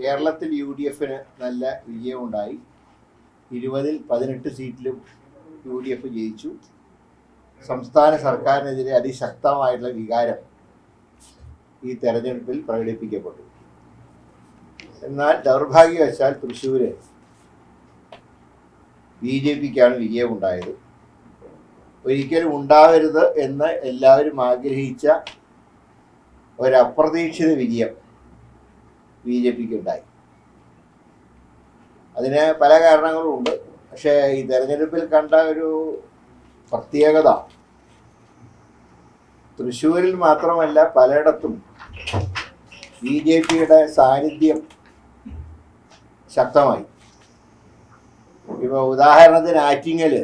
കേരളത്തിൽ U D എഫിന് നല്ല വിജയമുണ്ടായി ഇരുപതിൽ പതിനെട്ട് സീറ്റിലും യു ഡി എഫ് ജയിച്ചു. സംസ്ഥാന സർക്കാരിനെതിരെ അതിശക്തമായിട്ടുള്ള വികാരം ഈ തെരഞ്ഞെടുപ്പിൽ പ്രകടിപ്പിക്കപ്പെട്ടു. എന്നാൽ ദൗർഭാഗ്യവശാൽ തൃശ്ശൂര് ബി ജെ പിക്കാണ് വിജയമുണ്ടായത്. ഒരിക്കലും ഉണ്ടാവരുത് എന്ന് എല്ലാവരും ആഗ്രഹിച്ച ഒരു അപ്രതീക്ഷിത വിജയം ബി ജെ പിക്ക് ഉണ്ടായി. അതിന് പല കാരണങ്ങളും ഉണ്ട് പക്ഷേ ഈ തെരഞ്ഞെടുപ്പിൽ കണ്ട ഒരു പ്രത്യേകത തൃശ്ശൂരിൽ മാത്രമല്ല പലയിടത്തും ബി ജെ പിയുടെ സാന്നിധ്യം ശക്തമായി. ഇപ്പോൾ ഉദാഹരണത്തിന് ആറ്റിങ്ങൽ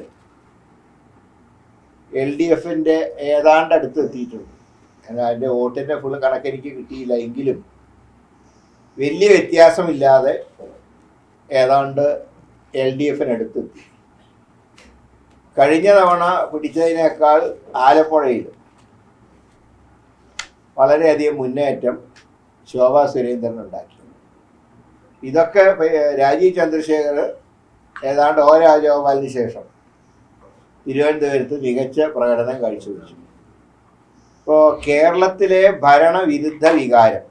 എൽ ഡി എഫിന്റെ ഏതാണ്ട് അടുത്ത് എത്തിയിട്ടുണ്ട്. അതിന്റെ വോട്ടിന്റെ ഫുൾ കണക്കെനിക്ക് കിട്ടിയില്ല എങ്കിലും വലിയ വ്യത്യാസമില്ലാതെ ഏതാണ്ട് എൽ ഡി എഫിനടുത്തെത്തി കഴിഞ്ഞ തവണ പിടിച്ചതിനേക്കാൾ ആലപ്പുഴയിൽ വളരെയധികം മുന്നേറ്റം ശോഭാ സുരേന്ദ്രൻ ഉണ്ടാക്കി. ഇതൊക്കെ രാജീവ് ചന്ദ്രശേഖർ ഏതാണ്ട് ഓ രാജഗോപാലിന് ശേഷം തിരുവനന്തപുരത്ത് മികച്ച പ്രകടനം കാഴ്ചവെച്ചു. ഇപ്പോൾ കേരളത്തിലെ ഭരണവിരുദ്ധ വികാരം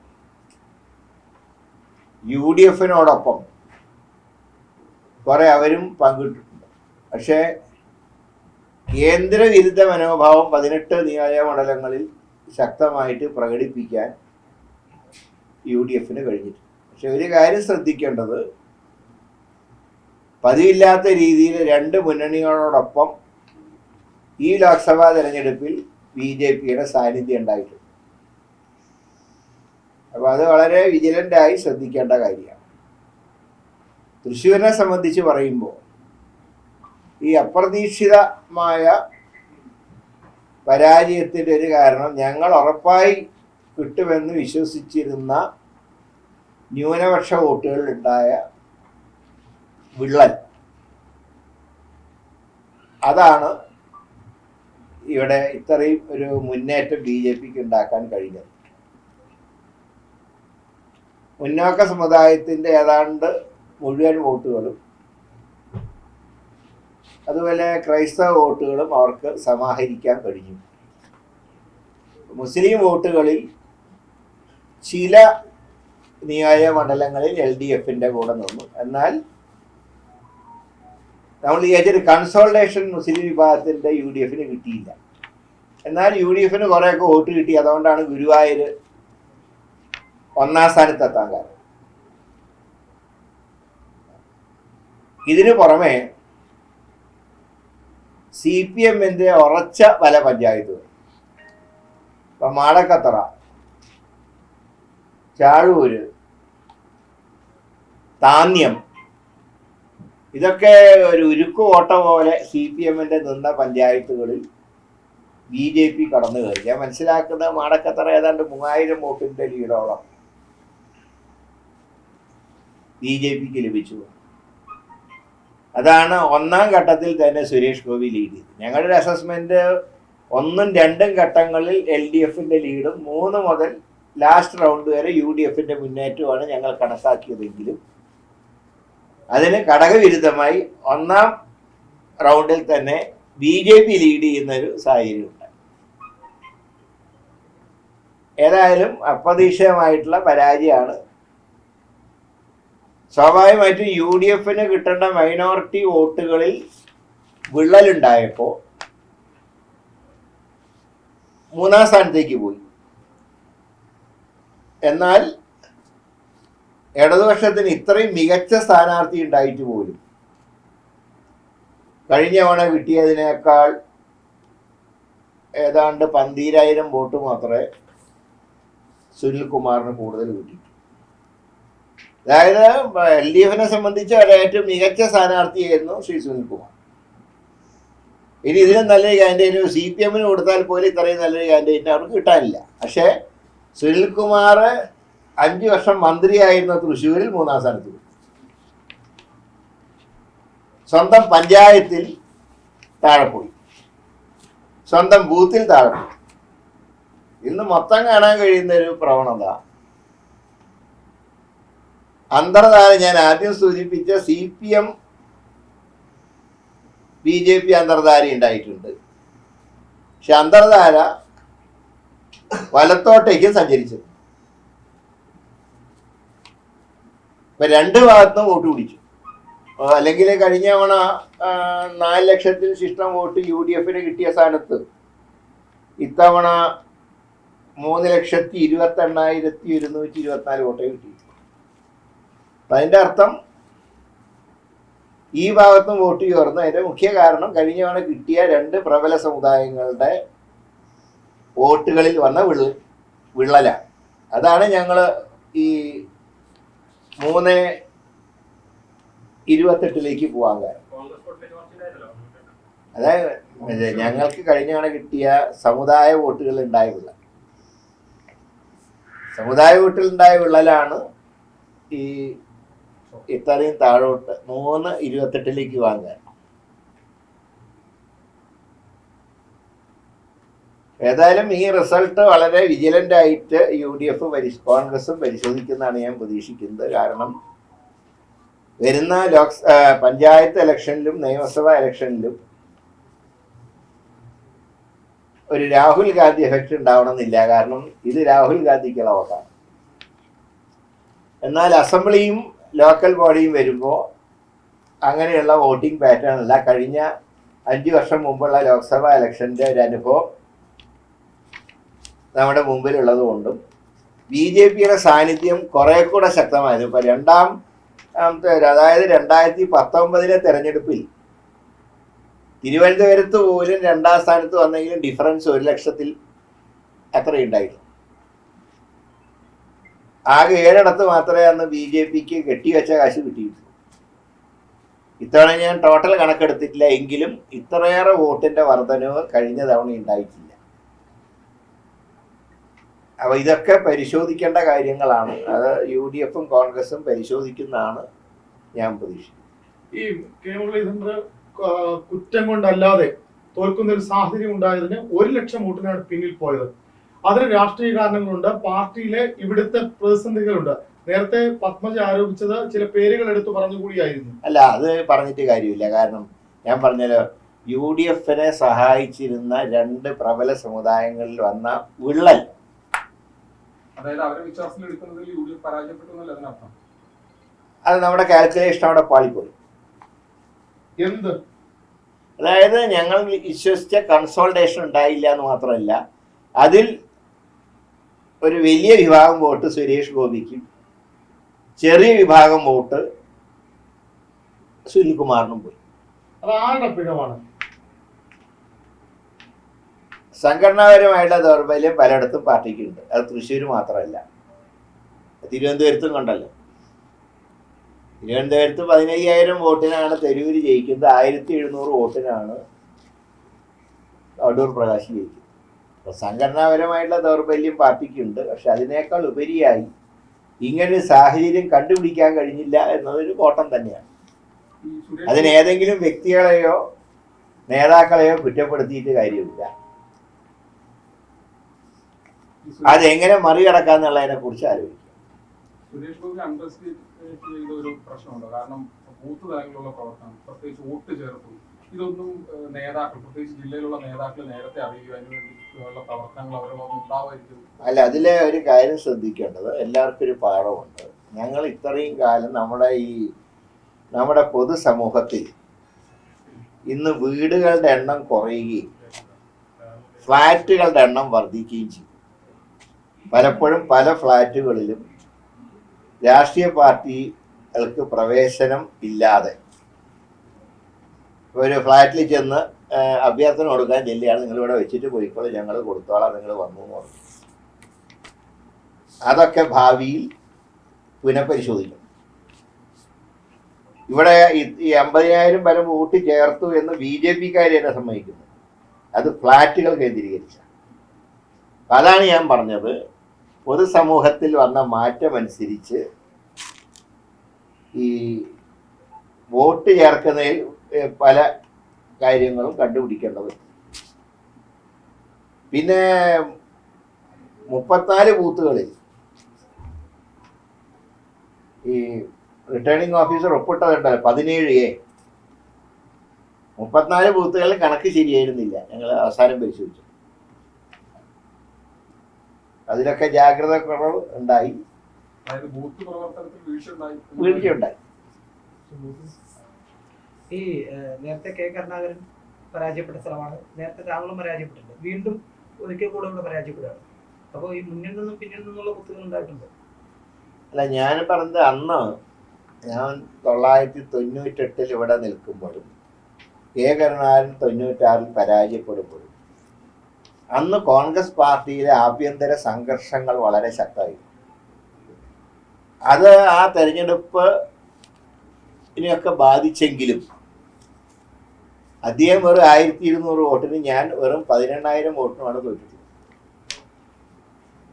യു ഡി എഫിനോടൊപ്പം കുറെ അവരും പങ്കിട്ടിട്ടുണ്ട്. പക്ഷേ കേന്ദ്രവിരുദ്ധ മനോഭാവം പതിനെട്ട് നിയോജകമണ്ഡലങ്ങളിൽ ശക്തമായിട്ട് പ്രകടിപ്പിക്കാൻ യു ഡി എഫിന് കഴിഞ്ഞിട്ടുണ്ട് പക്ഷെ ഒരു കാര്യം ശ്രദ്ധിക്കേണ്ടത് പതിവില്ലാത്ത രീതിയിൽ രണ്ട് മുന്നണികളോടൊപ്പം ഈ ലോക്സഭാ തെരഞ്ഞെടുപ്പിൽ ബി ജെ പിയുടെ സാന്നിധ്യം ഉണ്ടായിട്ടുണ്ട്. അപ്പോൾ അത് വളരെ വിജിലന്റായി ശ്രദ്ധിക്കേണ്ട കാര്യമാണ്. തൃശ്ശൂരിനെ സംബന്ധിച്ച് പറയുമ്പോൾ ഈ അപ്രതീക്ഷിതമായ പരാജയത്തിന്റെ ഒരു കാരണം ഞങ്ങൾ ഉറപ്പായി കിട്ടുമെന്ന് വിശ്വസിച്ചിരുന്ന ന്യൂനപക്ഷ വോട്ടുകളിൽ ഉണ്ടായ വിള്ളൽ. അതാണ് ഇവിടെ ഇത്രയും ഒരു മുന്നേറ്റം ബി ജെ പിക്ക് ഉണ്ടാക്കാൻ കഴിഞ്ഞത്. മുന്നോക്ക സമുദായത്തിന്റെ ഏതാണ്ട് മുഴുവൻ വോട്ടുകളും അതുപോലെ ക്രൈസ്തവ വോട്ടുകളും അവർക്ക് സമാഹരിക്കാൻ കഴിഞ്ഞു. മുസ്ലിം വോട്ടുകളിൽ ചില നിയോജക മണ്ഡലങ്ങളിൽ എൽ ഡി എഫിന്റെ കൂടെ നിന്നു. എന്നാൽ നമ്മൾ വിചാരിച്ചൊരു കൺസോൾട്ടേഷൻ മുസ്ലിം വിഭാഗത്തിന്റെ യു ഡി എഫിന് കിട്ടിയില്ല. എന്നാൽ യു ഡി എഫിന് കുറേയൊക്കെ വോട്ട് കിട്ടി. അതുകൊണ്ടാണ് ഗുരുവായൂർ ഒന്നാം സ്ഥാനത്തെത്താൻ കാരണം. ഇതിനു പുറമെ സി പി എമ്മിന്റെ ഉറച്ച വല പഞ്ചായത്തുകൾ. ഇപ്പം മാടക്കത്തറ ചാഴൂര് താന്യം ഇതൊക്കെ ഒരു ഉരുക്കു ഓട്ട പോലെ സി പി എമ്മിന്റെ നിന്ന പഞ്ചായത്തുകളിൽ ബി ജെ പി കടന്നു കയറി ഞാൻ മനസ്സിലാക്കുന്ന മാടക്കത്തറ ഏതാണ്ട് മൂവായിരം വോട്ടിന്റെ ലീഡോളം ബി ജെ പിക്ക് ലഭിച്ചു. അതാണ് ഒന്നാം ഘട്ടത്തിൽ തന്നെ സുരേഷ് ഗോപി ലീഡ് ചെയ്തത്. ഞങ്ങളുടെ അസസ്മെന്റ് ഒന്നും രണ്ടും ഘട്ടങ്ങളിൽ എൽ ഡി എഫിന്റെ ലീഡും മൂന്ന് മുതൽ ലാസ്റ്റ് റൗണ്ട് വരെ യു ഡി എഫിന്റെ മുന്നേറ്റമാണ് ഞങ്ങൾ കണക്കാക്കിയതെങ്കിലും അതിന് ഘടകവിരുദ്ധമായി ഒന്നാം റൗണ്ടിൽ തന്നെ ബി ജെ പി ലീഡ് ചെയ്യുന്ന ഒരു സാഹചര്യം ഉണ്ടായി. ഏതായാലും അപ്രതീക്ഷിതമായിട്ടുള്ള പരാജയമാണ് സ്വാഭാവികമായിട്ടും യു ഡി എഫിന് കിട്ടേണ്ട മൈനോറിറ്റി വോട്ടുകളിൽ വിള്ളലുണ്ടായപ്പോൾ മൂന്നാം സ്ഥാനത്തേക്ക് പോയി. എന്നാൽ ഇടതുപക്ഷത്തിന് ഇത്രയും മികച്ച സ്ഥാനാർത്ഥി ഉണ്ടായിട്ട് പോലും കഴിഞ്ഞ തവണ കിട്ടിയതിനേക്കാൾ ഏതാണ്ട് പന്തീരായിരം വോട്ട് മാത്രമേ സുനിൽകുമാറിന് കൂടുതൽ കിട്ടി അതായത് എൽ ഡി എഫിനെ സംബന്ധിച്ച് ഒരു ഏറ്റവും മികച്ച സ്ഥാനാർത്ഥിയായിരുന്നു ശ്രീ സുനിൽകുമാർ. ഇനി ഇതിലും നല്ലൊരു കാൻഡിഡേറ്റ് സി പി എമ്മിന് കൊടുത്താൽ പോലും ഇത്രയും നല്ലൊരു കാൻഡിഡേറ്റ് അവർക്ക് കിട്ടാനില്ല. പക്ഷേ സുനിൽകുമാർ അഞ്ച് വർഷം മന്ത്രിയായിരുന്ന തൃശ്ശൂരിൽ മൂന്നാം സ്ഥാനത്ത്. സ്വന്തം പഞ്ചായത്തിൽ താഴെ പോയി. സ്വന്തം ബൂത്തിൽ താഴെ പോയി. ഇന്ന് മൊത്തം കാണാൻ കഴിയുന്ന ഒരു പ്രവണത അന്തർധാര ഞാൻ ആദ്യം സൂചിപ്പിച്ച C P M B J P അന്തർധാര ഉണ്ടായിട്ടുണ്ട്. പക്ഷെ അന്തർധാര വലത്തോട്ടേക്ക് സഞ്ചരിച്ചു ഇപ്പൊ രണ്ട് ഭാഗത്തും വോട്ട് പിടിച്ചു. അല്ലെങ്കിൽ കഴിഞ്ഞ തവണ നാല് ലക്ഷത്തിന് ശിഷ്ടം വോട്ട് യു ഡി എഫിന് കിട്ടിയ സ്ഥാനത്ത് ഇത്തവണ മൂന്ന് ലക്ഷത്തി ഇരുപത്തി എണ്ണായിരത്തി ഒരുന്നൂറ്റി ഇരുപത്തിനാല് വോട്ടേ കിട്ടി. അപ്പൊ അതിന്റെ അർത്ഥം ഈ ഭാഗത്തും വോട്ട് ചോർന്നു അതിന്റെ മുഖ്യ കാരണം കഴിഞ്ഞ തവണ കിട്ടിയ രണ്ട് പ്രബല സമുദായങ്ങളുടെ വോട്ടുകളിൽ വന്ന വിള വിള്ളലാണ്. അതാണ് ഞങ്ങൾ ഈ മൂന്ന് ഇരുപത്തെട്ടിലേക്ക് പോകാൻ കാരണം. അതായത് ഞങ്ങൾക്ക് കഴിഞ്ഞ തവണ കിട്ടിയ സമുദായ വോട്ടുകൾ ഉണ്ടായ വിള്ളൽ. സമുദായ വോട്ടിൽ ഉണ്ടായ വിള്ളലാണ് ഈ ഇത്രയും താഴോട്ട് മൂന്ന് ഇരുപത്തെട്ടിലേക്ക് വാങ്ങാൻ ഏതായാലും ഈ റിസൾട്ട് വളരെ വിജിലന്റ് ആയിട്ട് യു ഡി എഫ് പരി കോൺഗ്രസും പരിശോധിക്കുന്നതാണ് ഞാൻ പ്രതീക്ഷിക്കുന്നത്. കാരണം വരുന്ന ലോക് പഞ്ചായത്ത് ഇലക്ഷനിലും നിയമസഭാ ഇലക്ഷനിലും ഒരു രാഹുൽ ഗാന്ധി എഫക്റ്റ് ഉണ്ടാവണമെന്നില്ല. കാരണം ഇത് രാഹുൽ ഗാന്ധിക്കുള്ള വോട്ടാണ് എന്നാൽ അസംബ്ലിയും ലോക്കൽ ബോഡിയും വരുമ്പോൾ അങ്ങനെയുള്ള വോട്ടിംഗ് പാറ്റേൺ അല്ല. കഴിഞ്ഞ അഞ്ച് വർഷം മുമ്പുള്ള ലോക്സഭാ ഇലക്ഷന്റെ ഒരു അനുഭവം നമ്മുടെ മുമ്പിലുള്ളത് കൊണ്ടും ബി ജെ പിയുടെ സാന്നിധ്യം കുറെ കൂടെ ശക്തമായിരുന്നു. ഇപ്പൊ രണ്ടാം അതായത് രണ്ടായിരത്തി പത്തൊമ്പതിലെ തെരഞ്ഞെടുപ്പിൽ തിരുവനന്തപുരത്ത് പോലും രണ്ടാം സ്ഥാനത്ത് വന്നെങ്കിലും ഡിഫറൻസ് ഒരു ലക്ഷത്തിൽ എത്രയുണ്ടായിരുന്നു ആകെ ഏഴിടത്ത് മാത്രമേ അന്ന് ബി ജെ പിക്ക് കെട്ടിവെച്ച കാശ് കിട്ടിയിട്ടുള്ളൂ. ഇത്തവണ ഞാൻ ടോട്ടൽ കണക്കെടുത്തിട്ടില്ല എങ്കിലും ഇത്രയേറെ വോട്ടിന്റെ വർധനവ് കഴിഞ്ഞ തവണ ഉണ്ടായിട്ടില്ല. അപ്പൊ ഇതൊക്കെ പരിശോധിക്കേണ്ട കാര്യങ്ങളാണ്. അത് യു ഡി എഫും കോൺഗ്രസും പരിശോധിക്കുന്നതാണ് ഞാൻ പ്രതീക്ഷിക്കുന്നത്. ഈ കുറ്റം കൊണ്ടല്ലാതെ തോൽക്കുന്ന ഒരു സാഹചര്യം ഉണ്ടായതിന് ഒരു ലക്ഷം വോട്ടിനാണ് പിന്നിൽ പോയത്. അതിന് രാഷ്ട്രീയ കാരണങ്ങളുണ്ട്. പാർട്ടിയിലെ ഇവിടുത്തെ പ്രതിസന്ധികളുണ്ട്. നേരത്തെ പത്മജ ആരോപിച്ചത് ചില പേരുകൾ എടുത്തു പറഞ്ഞുകൂടിയായിരുന്നു അല്ല അത് പറഞ്ഞിട്ട് കാര്യമില്ല. കാരണം ഞാൻ പറഞ്ഞല്ലോ യു ഡി എഫിനെ സഹായിച്ചിരുന്ന രണ്ട് പ്രബല സമുദായങ്ങളിൽ വന്ന വിള്ളൽ. അത് നമ്മുടെ കാൽക്കുലേഷൻ അവിടെ പാളിപ്പോയി. എന്ത്? അതായത് ഞങ്ങൾ വിശ്വസിച്ച കൺസോൾട്ടേഷൻ ഉണ്ടായില്ല എന്ന് മാത്രമല്ല അതിൽ ഒരു വലിയ വിഭാഗം വോട്ട് സുരേഷ് ഗോപിക്കും ചെറിയ വിഭാഗം വോട്ട് സുനിൽകുമാറിനും പോയി. സംഘടനാപരമായിട്ടുള്ള ദൗർബല്യം പലയിടത്തും പാർട്ടിക്കുണ്ട്. അത് തൃശ്ശൂർ മാത്രമല്ല. തിരുവനന്തപുരത്തും കണ്ടല്ലോ. തിരുവനന്തപുരത്ത് പതിനയ്യായിരം വോട്ടിനാണ് തെരൂര് ജയിക്കുന്നത്. ആയിരത്തി എഴുന്നൂറ് വോട്ടിനാണ് അടൂർ പ്രകാശ് ജയിക്കുന്നത്. അപ്പോൾ സംഘടനാപരമായിട്ടുള്ള ദൗർബല്യം പാർട്ടിക്കുണ്ട്. പക്ഷെ അതിനേക്കാൾ ഉപരിയായി ഇങ്ങനൊരു സാഹചര്യം കണ്ടുപിടിക്കാൻ കഴിഞ്ഞില്ല എന്നതൊരു കോട്ടം തന്നെയാണ്. അതിനേതെങ്കിലും വ്യക്തികളെയോ നേതാക്കളെയോ കുറ്റപ്പെടുത്തിയിട്ട് കാര്യമില്ല. അതെങ്ങനെ മറികടക്കാന്നുള്ളതിനെ കുറിച്ച് ആലോചിക്കും. സുരേഷ് ഗോപി ഒരു പ്രശ്നമുണ്ട്. കാരണം ബൂത്ത് തലങ്ങളിലുള്ള പ്രവർത്തനം പ്രത്യേകിച്ച് വോട്ട് ഇതൊന്നും നേതാക്കൾ പ്രത്യേകിച്ച് ജില്ലയിലുള്ള നേതാക്കൾ നേരത്തെ അറിയുവാനും വേണ്ടിയുള്ള പ്രവർത്തനങ്ങൾ അല്ല അതിലെ ഒരു കാര്യം ശ്രദ്ധിക്കേണ്ടത് എല്ലാവർക്കും ഒരു പാഠമുണ്ട്. ഞങ്ങൾ ഇത്രയും കാലം നമ്മുടെ ഈ നമ്മുടെ പൊതുസമൂഹത്തിൽ ഇന്ന് വീടുകളുടെ എണ്ണം കുറയുകയും ഫ്ലാറ്റുകളുടെ എണ്ണം വർദ്ധിക്കുകയും ചെയ്യും പലപ്പോഴും പല ഫ്ലാറ്റുകളിലും രാഷ്ട്രീയ പാർട്ടികൾക്ക് പ്രവേശനം ഇല്ലാതെ ഒരു ഫ്ലാറ്റിൽ ചെന്ന് അഭ്യർത്ഥന കൊടുക്കാൻ ചെല്ലുകയാണ്. നിങ്ങൾ ഇവിടെ വെച്ചിട്ട് പോയിക്കോളൂ. ഞങ്ങൾ കൊടുത്തോളാം. നിങ്ങൾ വന്നു എന്ന് പറഞ്ഞു. അതൊക്കെ ഭാവിയിൽ പുനഃപരിശോധിക്കും. ഇവിടെ ഈ- അമ്പതിനായിരം വരെ വോട്ട് ചേർത്തു എന്ന് ബി ജെ പിക്കാരെ തന്നെ സമ്മതിക്കുന്നു. അത് ഫ്ലാറ്റുകൾ കേന്ദ്രീകരിച്ച. അതാണ് ഞാൻ പറഞ്ഞത്. പൊതുസമൂഹത്തിൽ വന്ന മാറ്റമനുസരിച്ച് ഈ വോട്ട് ചേർക്കുന്നതിൽ പല കാര്യങ്ങളും കണ്ടുപിടിക്കേണ്ടത്. പിന്നെ മുപ്പത്തിനാല് ബൂത്തുകളിൽ ഈ റിട്ടേണിംഗ് ഓഫീസർ ഒപ്പിട്ടതുണ്ടല്ലോ പതിനേഴ് എ. മുപ്പത്തിനാല് ബൂത്തുകളിൽ കണക്ക് ശരിയായിരുന്നില്ല ഞങ്ങൾ അവസാനം പരിശോധിച്ചു. അതിലൊക്കെ ജാഗ്രത കുറവ് ഉണ്ടായി. അതായത് ബൂത്ത് പ്രവർത്തനത്തിൽ വീഴ്ച ഉണ്ടായി ഈ നേരത്തെ കെ. കരുണാകരൻ പരാജയപ്പെട്ട സ്ഥലമാണ്. നേരത്തെ രാഹുലും പരാജയപ്പെട്ടിട്ടുണ്ട്. വീണ്ടും ഒരിക്കൽ കൂടെ ഇവിടെ പരാജയപ്പെടുകയാണ്. അപ്പോൾ ഈ മുന്നിൽ നിന്നും പിന്നിൽ നിന്നുള്ള കുത്തുകൾ ഉണ്ടായിട്ടുണ്ട്. അല്ല ഞാൻ പറഞ്ഞത് അന്ന് ഞാൻ തൊള്ളായിരത്തി തൊണ്ണൂറ്റെട്ടിൽ ഇവിടെ നിൽക്കുമ്പോഴും കെ. കരുണാകരൻ തൊണ്ണൂറ്റാറിൽ പരാജയപ്പെടുമ്പോഴും അന്ന് കോൺഗ്രസ് പാർട്ടിയിലെ ആഭ്യന്തര സംഘർഷങ്ങൾ വളരെ ശക്തമായി അത് ആ തെരഞ്ഞെടുപ്പ് ഇതിനെയൊക്കെ ബാധിച്ചെങ്കിലും അദ്ദേഹം വെറും ആയിരത്തി ഇരുന്നൂറ് വോട്ടിന് ഞാൻ വെറും പതിനെണ്ണായിരം വോട്ടിനുമാണ് തോറ്റിട്ടുള്ളത്.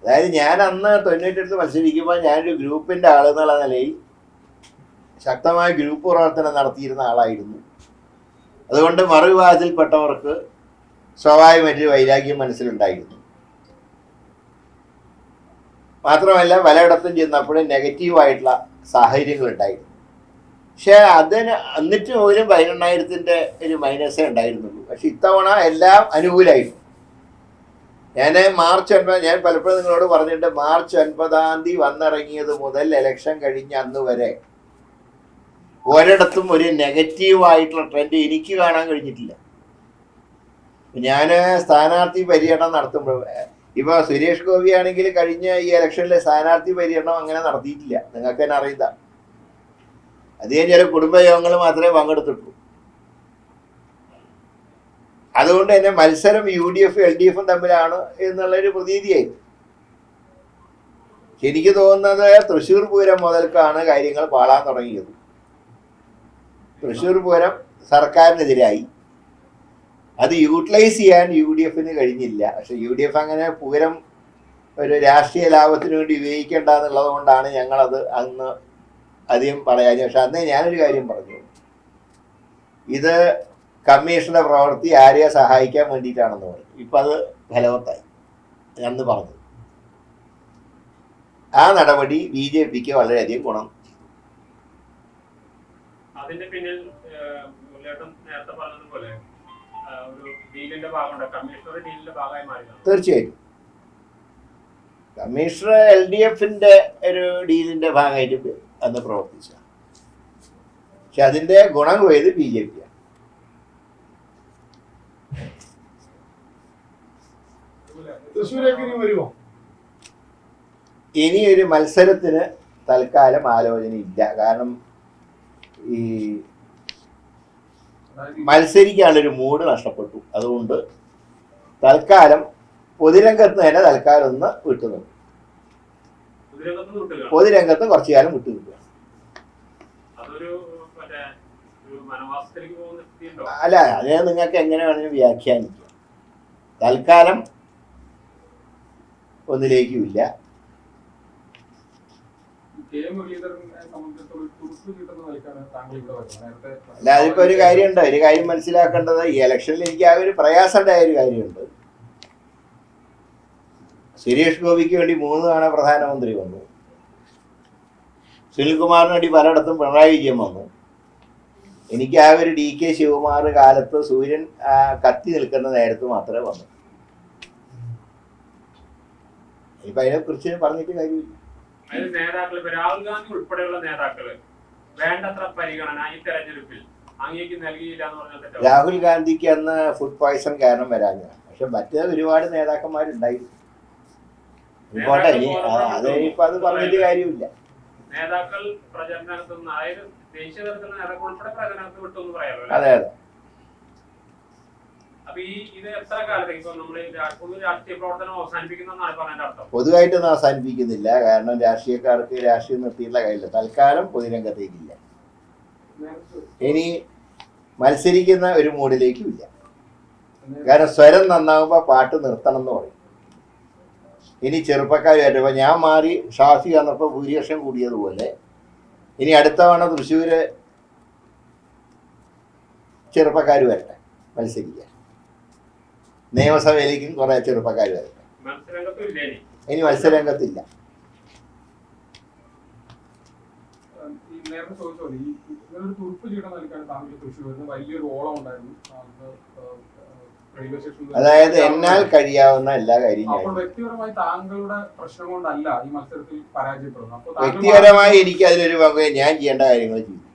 അതായത് ഞാൻ അന്ന് തൊണ്ണൂറ്റെടുത്ത് മത്സരിക്കുമ്പോൾ ഞാനൊരു ഗ്രൂപ്പിന്റെ ആൾ എന്നുള്ള നിലയിൽ ശക്തമായ ഗ്രൂപ്പ് പ്രവർത്തനം നടത്തിയിരുന്ന ആളായിരുന്നു. അതുകൊണ്ട് മറുവിഭാഗത്തിൽപ്പെട്ടവർക്ക് സ്വാഭാവികമായിട്ട് വൈരാഗ്യം മനസ്സിലുണ്ടായിരുന്നു. മാത്രമല്ല പലയിടത്തും ചെന്നപ്പോഴും നെഗറ്റീവായിട്ടുള്ള സാഹചര്യങ്ങൾ ഉണ്ടായിരുന്നു പക്ഷെ അതിന് എന്നിട്ട് പോലും പതിനെണ്ണായിരത്തിന്റെ ഒരു മൈനസേ ഉണ്ടായിരുന്നുള്ളൂ. പക്ഷെ ഇത്തവണ എല്ലാം അനുകൂലമായിരുന്നു. ഞാൻ മാർച്ച് ഒൻപത് ഞാൻ പലപ്പോഴും നിങ്ങളോട് പറഞ്ഞിട്ടുണ്ട് മാർച്ച് ഒൻപതാം തീയതി വന്നിറങ്ങിയത് മുതൽ ഇലക്ഷൻ കഴിഞ്ഞ അന്ന് വരെ ഒരിടത്തും ഒരു നെഗറ്റീവായിട്ടുള്ള ട്രെൻഡ് എനിക്ക് കാണാൻ കഴിഞ്ഞിട്ടില്ല. ഞാൻ സ്ഥാനാർത്ഥി പര്യടനം നടത്തുമ്പോൾ ഇപ്പോൾ സുരേഷ് ഗോപി ആണെങ്കിൽ കഴിഞ്ഞ ഈ ഇലക്ഷനിലെ സ്ഥാനാർത്ഥി പര്യടനം അങ്ങനെ നടത്തിയിട്ടില്ല. നിങ്ങൾക്ക് തന്നെ അറിയുക അദ്ദേഹം ചില കുടുംബയോഗങ്ങൾ മാത്രമേ പങ്കെടുത്തിട്ടുള്ളൂ. അതുകൊണ്ട് തന്നെ മത്സരം U D F L D എഫും തമ്മിലാണ് എന്നുള്ളൊരു പ്രതീതിയായി എനിക്ക് തോന്നുന്നത് തൃശ്ശൂർ പൂരം മുതൽക്കാണ് കാര്യങ്ങൾ പാളാൻ തുടങ്ങിയത്. തൃശ്ശൂർ പൂരം സർക്കാരിനെതിരായി. അത് യൂട്ടിലൈസ് ചെയ്യാൻ യു ഡി എഫിന് കഴിഞ്ഞില്ല. പക്ഷെ യു ഡി എഫ് അങ്ങനെ പൂരം ഒരു രാഷ്ട്രീയ ലാഭത്തിന് വേണ്ടി ഉപയോഗിക്കേണ്ട എന്നുള്ളത് കൊണ്ടാണ് ഞങ്ങളത് അന്ന് അധികം പറയാനും പക്ഷെ അന്ന് ഞാനൊരു കാര്യം പറഞ്ഞു. ഇത് കമ്മീഷന്റെ പ്രവൃത്തി ആരെയെ സഹായിക്കാൻ വേണ്ടിയിട്ടാണെന്ന് പറഞ്ഞു. ഇപ്പം അത് ഫലവത്തായി. എന്ന് പറഞ്ഞു. ആ നടപടി ബി ജെ പിക്ക് വളരെയധികം ഗുണം അതിന്റെ പിന്നിൽ നേരത്തെ പറഞ്ഞതുപോലെ തീർച്ചയായിട്ടും. കമ്മീഷണർ എൽ ഡി എഫിന്റെ ഒരു ഡീലിന്റെ ഭാഗമായിട്ട് അന്ന് പ്രവർത്തിച്ച. പക്ഷെ അതിന്റെ ഗുണം പോയത് ബി ജെ പിയാണ് ഇനി ഒരു മത്സരത്തിന് തൽക്കാലം ആലോചന ഇല്ല കാരണം ഈ മത്സരിക്കാനുള്ളൊരു മൂഡ് നഷ്ടപ്പെട്ടു. അതുകൊണ്ട് തൽക്കാലം പൊതുരംഗത്ത് തന്നെ തൽക്കാലം ഒന്ന് വിട്ടുനിന്നു പൊതുരംഗത്ത് കുറച്ചു കാലം വിട്ടു നിൽക്കുക സ്ഥിതിയുണ്ടോ? അല്ല അതെ നിങ്ങൾക്ക് എങ്ങനെ വേണമെങ്കിലും വ്യാഖ്യാനിക്കാം. തൽക്കാലം ഒന്നിലേക്കുമില്ല. അല്ല അതിപ്പോ ഒരു കാര്യമുണ്ട്. ഒരു കാര്യം മനസ്സിലാക്കേണ്ടത് ഈ ഇലക്ഷനിൽ എനിക്ക് ആ ഒരു പ്രയാസമുണ്ടായ ഒരു കാര്യമുണ്ട്. സുരേഷ് ഗോപിക്ക് വേണ്ടി മൂന്ന് തവണ പ്രധാനമന്ത്രി വന്നു. സുനിൽകുമാറിന് വേണ്ടി പലയിടത്തും പിണറായി വിജയൻ വന്നു. എനിക്ക് ആ ഒരു ഡി കെ ശിവകുമാർ കാലത്ത് സൂര്യൻ കത്തി നിൽക്കുന്ന നേരത്ത് മാത്രമേ വന്നു. ഇപ്പൊ അതിനെ കുറിച്ച് പറഞ്ഞിട്ട് കാര്യമില്ല. നേതാക്കൾ ഇപ്പൊ രാഹുൽ ഗാന്ധി ഉൾപ്പെടെയുള്ള നേതാക്കൾ വേണ്ടത്ര പരിഗണന ഈ തെരഞ്ഞെടുപ്പിൽ അങ്ങേക്ക് നൽകിയില്ല എന്ന് പറഞ്ഞാൽ രാഹുൽ ഗാന്ധിക്ക് അന്ന് ഫുഡ് പോയ്സൺ കാരണം വരാഞ്ഞ പക്ഷെ മറ്റേ ഒരുപാട് നേതാക്കന്മാരുണ്ടായിരുന്നു ഇനി ആ, അത് ഇപ്പൊ അത് പറഞ്ഞിട്ട് കാര്യമില്ല. നേതാക്കൾ പ്രചരണത്തിൽ നിന്ന് അതായത് ദേശീയ തലത്തിലുള്ള നേതാക്കൾ ഉൾപ്പെടെ പ്രചരണത്തിൽ വിട്ടു എന്ന് പറയാമല്ലോ അതെ അതെ. പൊതുവായിട്ടൊന്നും അവസാനിപ്പിക്കുന്നില്ല. കാരണം രാഷ്ട്രീയക്കാർക്ക് രാഷ്ട്രീയം നിർത്തിയിട്ടുള്ള കാര്യമില്ല. തൽക്കാലം പൊതുരംഗത്തേക്കില്ല. ഇനി മത്സരിക്കുന്ന ഒരു മൂഡിലേക്കും ഇല്ല കാരണം സ്വരം നന്നാകുമ്പോൾ പാട്ട് നിർത്തണം എന്ന് പറയും. ഇനി ചെറുപ്പക്കാരുമായിട്ട് ഇപ്പം ഞാൻ മാറി ഷാഫി വന്നപ്പോൾ ഭൂരിപക്ഷം കൂടിയതുപോലെ ഇനി അടുത്ത തവണ തൃശ്ശൂർ ചെറുപ്പക്കാർ വരട്ടെ. മത്സരിക്കാൻ. നിയമസഭയിലേക്കും കുറെ ചെറുപ്പക്കാർ വരട്ടെ. ഇനി? മത്സരരംഗത്തില്ല. ഈ നേരത്തെ ചോദിച്ച ഇങ്ങനെ ഒരു തുറുപ്പ് ചീട്ടം നൽകാൻ താങ്കൾ തൃശ്ശൂരിന് വലിയൊരു ഓളം ഉണ്ടായിരുന്നു. താങ്കൾ അതായത് എന്നാൽ കഴിയാവുന്ന എല്ലാ കാര്യം വ്യക്തിപരമായി താങ്കളുടെ പ്രശ്നം കൊണ്ടല്ല ഈ മത്സരത്തിൽ പരാജയപ്പെടുന്നത്. വ്യക്തിപരമായി എനിക്ക് അതിലൊരു പങ്ക് ഞാൻ ചെയ്യേണ്ട കാര്യങ്ങൾ ചെയ്യും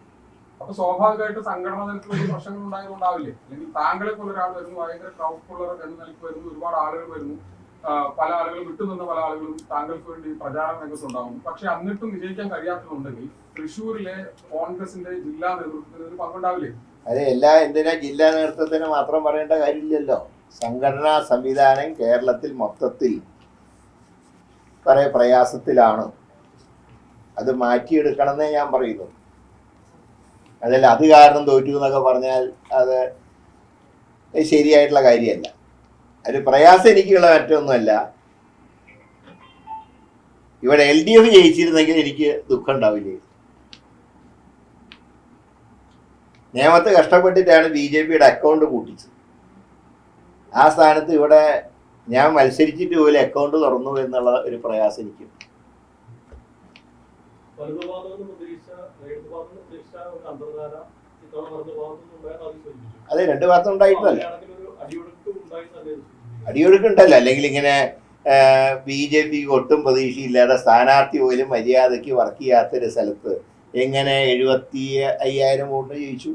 അപ്പൊ സ്വാഭാവികമായിട്ട് സംഘടന തലത്തിലുള്ള പ്രശ്നങ്ങൾ ഉണ്ടായതുകൊണ്ടാവില്ലേ? അല്ലെങ്കിൽ താങ്കളെ പോലെ ഒരാൾ വരുന്നു ഭയങ്കര ക്രൗഡ് പുള്ളർ എന്ന നിലയ്ക്ക് വരുന്നു ഒരുപാട് ആളുകൾ വരുന്നു. പല ആളുകളും വിട്ടുനിന്ന പല ആളുകളും താങ്കൾക്ക് വേണ്ടി പ്രചാരണ രംഗത്തുണ്ടാകുന്നു പക്ഷെ എന്നിട്ടും വിജയിക്കാൻ കഴിയാത്തതുണ്ടെങ്കിൽ തൃശ്ശൂരിലെ കോൺഗ്രസിന്റെ ജില്ലാ നേതൃത്വത്തിന് ഒരു പങ്കുണ്ടാവില്ലേ? അത് എല്ലാ എന്തിനാ ജില്ലാ നേതൃത്വത്തിന് മാത്രം പറയേണ്ട കാര്യമില്ലല്ലോ. സംഘടനാ സംവിധാനം കേരളത്തിൽ മൊത്തത്തിൽ കുറെ പ്രയാസത്തിലാണ്. അത് മാറ്റിയെടുക്കണമെന്നേ ഞാൻ പറയുന്നു. അതല്ല അത് കാരണം തോറ്റു എന്നൊക്കെ പറഞ്ഞാൽ അത് ശരിയായിട്ടുള്ള കാര്യമല്ല. ഒരു പ്രയാസം എനിക്കുള്ള മറ്റൊന്നുമല്ല. ഇവിടെ എൽ ഡി എഫ് ജയിച്ചിരുന്നെങ്കിൽ എനിക്ക് ദുഃഖം ഉണ്ടാവില്ലേ? നേമത്ത് കഷ്ടപ്പെട്ടിട്ടാണ് ബി ജെ പിയുടെ അക്കൗണ്ട് കൂട്ടിച്ചത് ആ സ്ഥാനത്ത് ഇവിടെ ഞാൻ മത്സരിച്ചിട്ട് പോലും അക്കൗണ്ട് തുറന്നു എന്നുള്ള ഒരു പ്രയാസം എനിക്ക്. അതെ രണ്ട് ഭാഗത്തും ഉണ്ടായിട്ടല്ല. അടിയൊഴുക്കുണ്ടല്ലോ അല്ലെങ്കിൽ ഇങ്ങനെ ബി ജെ പിക്ക് ഒട്ടും പ്രതീക്ഷയില്ലാതെ സ്ഥാനാർത്ഥി പോലും മര്യാദയ്ക്ക് വർക്ക് ചെയ്യാത്തൊരു സ്ഥലത്ത് എങ്ങനെ എഴുപത്തി അയ്യായിരം വോട്ട് ജയിച്ചു?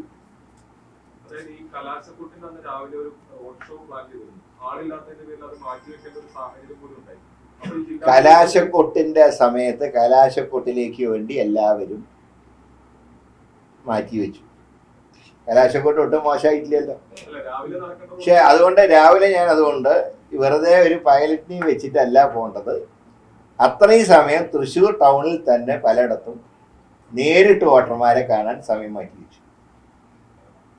അതായത് ഈ കലാശക്കൂട്ടിന് അന്ന് രാവിലെ ഒരു ഓട്ടോ ഷോ പ്ലാൻ ചെയ്തിരുന്നു. ആളില്ലാത്തതിന്റെ പേരിൽ അത് മാറ്റിവെക്കേണ്ട ഒരു സാഹചര്യം പോലും ഉണ്ടായി. കലാശക്കൊട്ടിന്റെ സമയത്ത് കലാശക്കൊട്ടിലേക്ക് വേണ്ടി എല്ലാവരും മാറ്റിവെച്ചു കലാശക്കൊട്ട് ഒട്ടും മോശമായിട്ടില്ലല്ലോ. പക്ഷെ അതുകൊണ്ട് രാവിലെ ഞാൻ അതുകൊണ്ട് വെറുതെ ഒരു പൈലറ്റിനെ വെച്ചിട്ടല്ല പോകേണ്ടത്. അത്രയും സമയം തൃശ്ശൂർ ടൗണിൽ തന്നെ പലയിടത്തും നേരിട്ട് വോട്ടർമാരെ കാണാൻ സമയം മാറ്റി വെച്ചു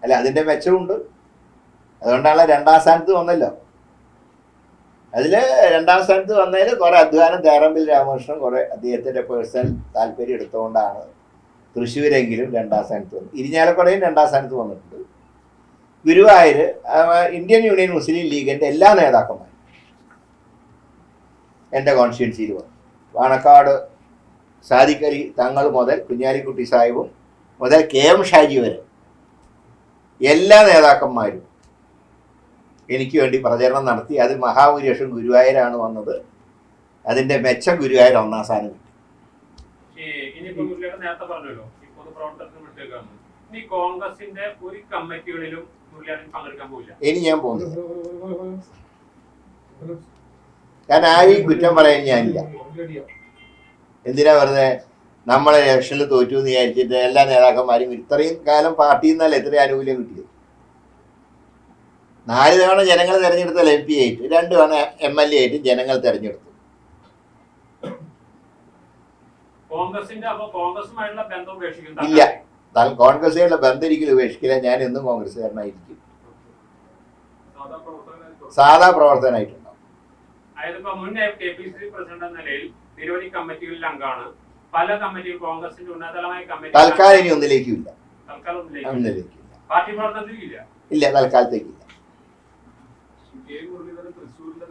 അല്ല അതിന്റെ മെച്ചമുണ്ട് അതുകൊണ്ടാണ് രണ്ടാം സ്ഥാനത്ത് വന്നല്ലോ. അതിൽ രണ്ടാം സ്ഥാനത്ത് വന്നതിൽ കുറെ അധ്വാനം തേറമ്പിൽ രാമകൃഷ്ണൻ കുറെ അദ്ദേഹത്തിന്റെ പേഴ്സണൽ താല്പര്യം എടുത്തുകൊണ്ടാണ് തൃശ്ശൂരെങ്കിലും രണ്ടാം സ്ഥാനത്ത് വന്നത്. ഇരിഞ്ഞാലക്കുടയും രണ്ടാം സ്ഥാനത്ത് വന്നിട്ടുണ്ട്. ഗുരുവായൂർ ഇന്ത്യൻ യൂണിയൻ മുസ്ലിം ലീഗിന്റെ എല്ലാ നേതാക്കന്മാരും എന്റെ കോൺസ്റ്റിറ്റ്യൻസിയിൽ വന്നു. വാണക്കാട് സാദിക്കലി തങ്ങൾ മുതൽ കുഞ്ഞാലിക്കുട്ടി സാഹിബും മുതൽ കെ എം ഷാജി വരെ എല്ലാ നേതാക്കന്മാരും എനിക്ക് വേണ്ടി പ്രചരണം നടത്തി. അത് മഹാഭൂരിപക്ഷം ഗുരുവായൂരാണ് വന്നത്. അതിന്റെ മെച്ചം ഗുരുവായൂർ ഒന്നാം സ്ഥാനം കിട്ടി. കോൺഗ്രസിന്റെ ഒരു കമ്മിറ്റികളിലും പങ്കെടുക്കാൻ പോവില്ല. ഇനി ഞാൻ പോകുന്നു ഞാൻ ആരെയും കുറ്റം പറയാൻ ഞാനില്ല. എന്തിനാ വെറുതെ നമ്മളെ ഇലക്ഷനിൽ തോറ്റു എന്ന് വിചാരിച്ചിട്ട് എല്ലാ നേതാക്കന്മാരും ഇത്രയും കാലം പാർട്ടിയിൽ നിന്നല്ല ഇത്രയും ആനുകൂല്യം കിട്ടിയത്. നാല് തവണ ജനങ്ങൾ തെരഞ്ഞെടുത്ത എം പി ആയിട്ട് രണ്ട് തവണ എം എൽ എ ആയിട്ട് ജനങ്ങൾ തെരഞ്ഞെടുത്തു. ഇല്ല. താൻ ബന്ധം ഒരിക്കലും ഉപേക്ഷിക്കില്ല. ഞാൻ എന്നും കോൺഗ്രസ്സുകാരനായിരിക്കും. സാധാ പ്രവർത്തനമായിട്ടുണ്ടാവും സാധാ പ്രവർത്തനായിട്ടുണ്ടാവും അതായത് ഇപ്പൊ മുൻ K P C C president എന്ന നിലയിൽ നിരവധി കമ്മിറ്റികളിൽ അംഗമാണ്. പല കമ്മിറ്റി കോൺഗ്രസിന്റെ ഉന്നതതലമായ കമ്മിറ്റി തൽക്കാലം ഇനി ഒന്നിലേക്കും ഇല്ല. തൽക്കാലം ഒന്നിലേക്ക് പാർട്ടി പ്രവർത്തനത്തിൽ ഇല്ല ഇല്ല തൽക്കാലത്തേക്കില്ല കെ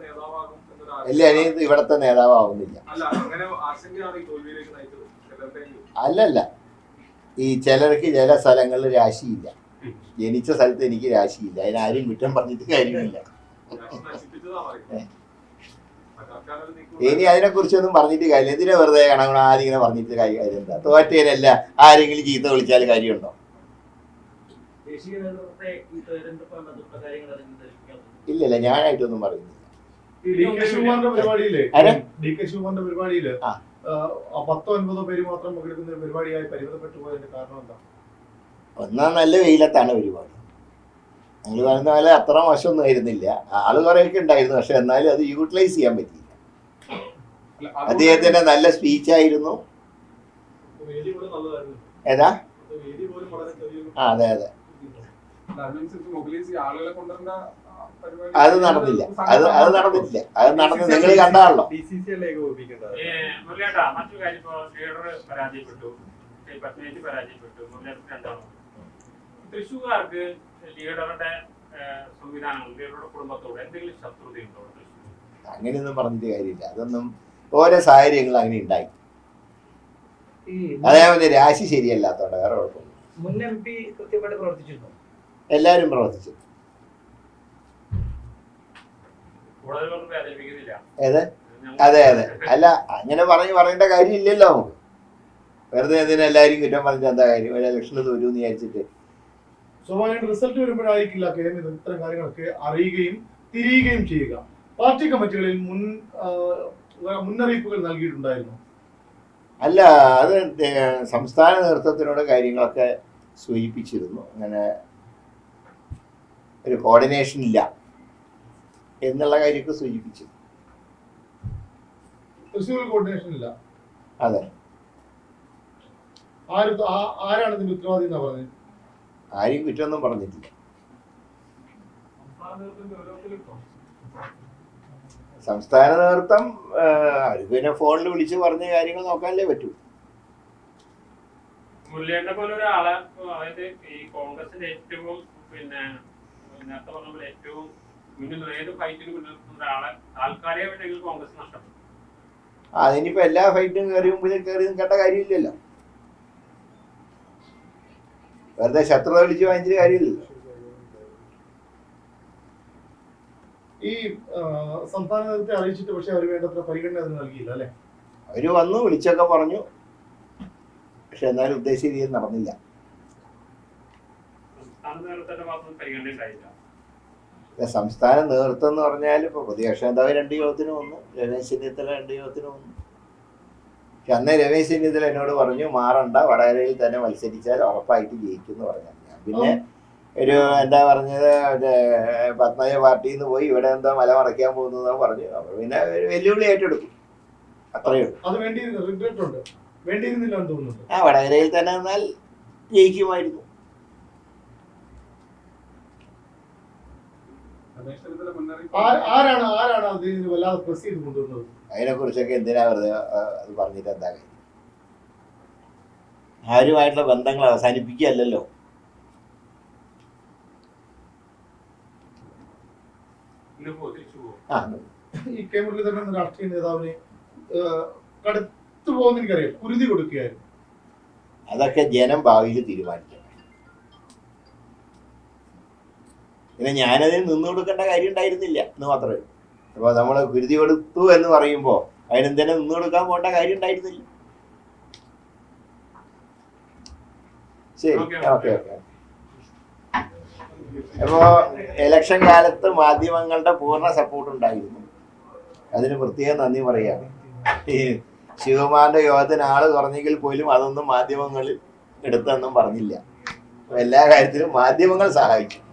നേതാവാകും എന്നൊരു ഇല്ല ഇനി ഇവിടത്തെ നേതാവാകുന്നില്ല നേതാവാവുന്നില്ല അല്ലല്ല. ഈ ചിലർക്ക് ചില സ്ഥലങ്ങളിൽ രാശിയില്ല. ജനിച്ച സ്ഥലത്ത് എനിക്ക് രാശിയില്ല. അതിനാരും കുറ്റം പറഞ്ഞിട്ട് കാര്യമില്ല. ഇനി അതിനെക്കുറിച്ചൊന്നും പറഞ്ഞിട്ട് കാര്യമില്ല. എന്തിനാ വെറുതെ കാണാൻ ആരും ഇങ്ങനെ പറഞ്ഞിട്ട് കാര്യം എന്താ? തോറ്റേനല്ല ആരെങ്കിലും ചീത്ത വിളിച്ചാൽ കാര്യമുണ്ടോ? ഇല്ലല്ല ഞാനായിട്ടൊന്നും പറയുന്നില്ല. ഈ ഡി കെ ശിവകുമാറിന്റെ പരിപാടിയില്ലേ ആരെ? ഡി കെ ശിവകുമാറിന്റെ പരിപാടിയിൽ പത്തോ ഒൻപതോ പേര് മാത്രം പങ്കെടുക്കുന്ന ഒരു പരിപാടിയായി പരിമിതപ്പെട്ടു പോയതിന്റെ കാരണം എന്താ? ഒന്നാം നല്ല വെയിലത്താണ് പരിപാടി. ഞങ്ങൾ പറയുന്ന പോലെ അത്ര മോശമൊന്നും ആയിരുന്നില്ല. ആൾ കുറേയൊക്കെ ഉണ്ടായിരുന്നു. പക്ഷെ എന്നാലും അത് യൂട്ടിലൈസ് ചെയ്യാൻ പറ്റിയില്ല. അദ്ദേഹത്തിന്റെ നല്ല സ്പീച്ചായിരുന്നു ഏതാ? ആ അതെ അതെ. അത് നടന്നില്ല. അത് അത് നടന്നിട്ടില്ല അത് നടന്ന് നിങ്ങൾ കണ്ടാണല്ലോ കാര്യം ലീഡർ പരാജയപ്പെട്ടു. ഈ പത്മേജ് പരാജയപ്പെട്ടു. തൃശ്ശൂർകാർക്ക് ലീഡറുടെ ഏഹ്, സംവിധാനങ്ങൾ ലീഡറുടെ കുടുംബത്തോട് എന്തെങ്കിലും ശത്രുതയുണ്ടോ? തൃശ്ശൂർ അങ്ങനെയൊന്നും പറഞ്ഞിട്ട് കാര്യമില്ല. അതൊന്നും ഓരോ സാഹചര്യങ്ങൾ അങ്ങനെ ഉണ്ടായി. അതേപോലെ രാശി ശരിയല്ലാത്തോണ്ട് വേറെ കുഴപ്പമില്ല മുൻ എം പി കൃത്യമായിട്ട് പ്രവർത്തിച്ചിരുന്നു എല്ലാവരും പ്രവർത്തിച്ചു. ഏത്? അതെ അതെ. അല്ല അങ്ങനെ പറഞ്ഞ് പറയേണ്ട കാര്യമില്ലല്ലോ നമുക്ക്. വെറുതെ എന്തിനാ എല്ലാവരും കുറ്റം പറഞ്ഞ എന്താ കാര്യം? ഒരു ഇലക്ഷന് തോറ്റു വിചാരിച്ചിട്ട് സ്വാഭാവികമായിട്ട് റിസൾട്ട് വരുമ്പോഴായിരിക്കില്ല കെ എം ഇത്തരം കാര്യങ്ങളൊക്കെ അറിയുകയും തിരിയുകയും ചെയ്യുക. പാർട്ടി കമ്മിറ്റികളിൽ മുൻ മുന്നറിയിപ്പുകൾ നൽകിയിട്ടുണ്ടായിരുന്നു. അല്ല അത് സംസ്ഥാന നേതൃത്വത്തിനോട് കാര്യങ്ങളൊക്കെ സൂചിപ്പിച്ചിരുന്നു. അങ്ങനെ ഒരു കോർഡിനേഷൻ ഇല്ല എന്നുള്ള കാര്യമൊക്കെ സൂചിപ്പിച്ചു കോർഡിനേഷൻ ഇല്ല. അതെ. ആര് ആരാണ് ഇതിന്റെ ഉത്തരവാദി എന്നാ പറഞ്ഞത്? ആരും കുറ്റമൊന്നും പറഞ്ഞിട്ടില്ല. സംസ്ഥാന നേതൃത്വം അത് പിന്നെ ഫോണിൽ വിളിച്ച് പറഞ്ഞ കാര്യങ്ങൾ നോക്കാനല്ലേ പറ്റൂ. മുല്ലേട്ടനെ പോലെ ഒരാളെ അതായത് ഈ കോൺഗ്രസിന്റെ ഏറ്റവും പിന്നെ നേരത്തെ പറഞ്ഞ പോലെ ഏറ്റവും മുന്നിൽ ഏത് ഫൈറ്റിന് മുന്നിൽ ആളെ താൽക്കാലികമായിട്ടെങ്കിലും കോൺഗ്രസ് നഷ്ടപ്പെട്ടു. അതിനിപ്പോ എല്ലാ ഫൈറ്റും കയറി മുമ്പിൽ കയറി നിൽക്കേണ്ട കാര്യമില്ലല്ലോ. വെറുതെ ശത്രുത വിളിച്ച് വാങ്ങിച്ചിട്ട് കാര്യമില്ലല്ലോ. ഈ സംസ്ഥാനത്തെ സംസ്ഥാന നേതൃത്വത്തെ അറിയിച്ചിട്ട് പക്ഷെ അവർ വേണ്ടത്ര പരിഗണന അതിന് നൽകിയില്ല അല്ലെ? അവർ വന്നു വിളിച്ചൊക്കെ പറഞ്ഞു. പക്ഷെ എന്നാലും ഉദ്ദേശിച്ച രീതിയിൽ നടന്നില്ല. സംസ്ഥാന നേതൃത്വം എന്ന് പറഞ്ഞാൽ ഇപ്പൊ പ്രതിപക്ഷ നേതാവ് രണ്ട് യോഗത്തിന് വന്നു രമേശ് ചെന്നിത്തല രണ്ട് യോഗത്തിന് വന്നു. പക്ഷെ അന്ന് രമേശ് ചെന്നിത്തല എന്നോട് പറഞ്ഞു മാറണ്ട വടകരയിൽ തന്നെ മത്സരിച്ചാൽ ഉറപ്പായിട്ട് ജയിക്കും എന്ന് പറഞ്ഞു പിന്നെ ഒരു എന്താ പറഞ്ഞത് പത്മജ പാർട്ടിയിൽ നിന്ന് പോയി ഇവിടെ എന്താ മല മറയ്ക്കാൻ പോകുന്നതെന്ന് പറഞ്ഞു. അപ്പൊ പിന്നെ ഒരു വെല്ലുവിളി ഏറ്റെടുക്കും. അത്രയേ ഉള്ളൂ. ആ വടകരയിൽ തന്നെ എന്നാൽ ജയിക്കുമായിരുന്നു. ആരാണ് ആരാണ് അദ്ദേഹത്തിന് വല്ലാതെ പ്രസ് ചെയ്ത് കൊണ്ടുവന്നത്? അതിനെക്കുറിച്ചൊക്കെ എന്തിനാ വെറുതെ അത് പറഞ്ഞിട്ട് എന്താ കാര്യം? ആരുമായിട്ടുള്ള ബന്ധങ്ങൾ അവസാനിപ്പിക്കുകയല്ലല്ലോ. ഈ കെ മുരളീധരൻ എന്ന രാഷ്ട്രീയ നേതാവിനെ കടുത്തു പോകുന്ന എനിക്കറിയാം. കുരുതി കൊടുക്കുകയായിരുന്നു. അതൊക്കെ ജനം ഭാവിയിൽ തീരുമാനിക്കും. പിന്നെ ഞാനതിന് നിന്നു കൊടുക്കേണ്ട കാര്യം ഉണ്ടായിരുന്നില്ല എന്ന് മാത്രമേ. ഉള്ളൂ അപ്പോൾ നമ്മൾ കുരുതി കൊടുത്തു എന്ന് പറയുമ്പോൾ അതിനെന്തിനെ നിന്നു കൊടുക്കാൻ പോകേണ്ട കാര്യം ഉണ്ടായിരുന്നില്ല. ശരി. ഓക്കേ, ഓക്കെ അപ്പോൾ ഇലക്ഷൻ കാലത്ത് മാധ്യമങ്ങളുടെ പൂർണ സപ്പോർട്ട് ഉണ്ടായിരുന്നു. അതിന് പ്രത്യേകം നന്ദി പറയുകയാണ് ഈ ശിവകുമാറിന്റെ യോഗത്തിന് ആൾ കുറഞ്ഞെങ്കിൽ പോലും അതൊന്നും മാധ്യമങ്ങളിൽ എടുത്തെന്നും പറഞ്ഞില്ല. എല്ലാ കാര്യത്തിലും മാധ്യമങ്ങൾ സഹായിക്കും.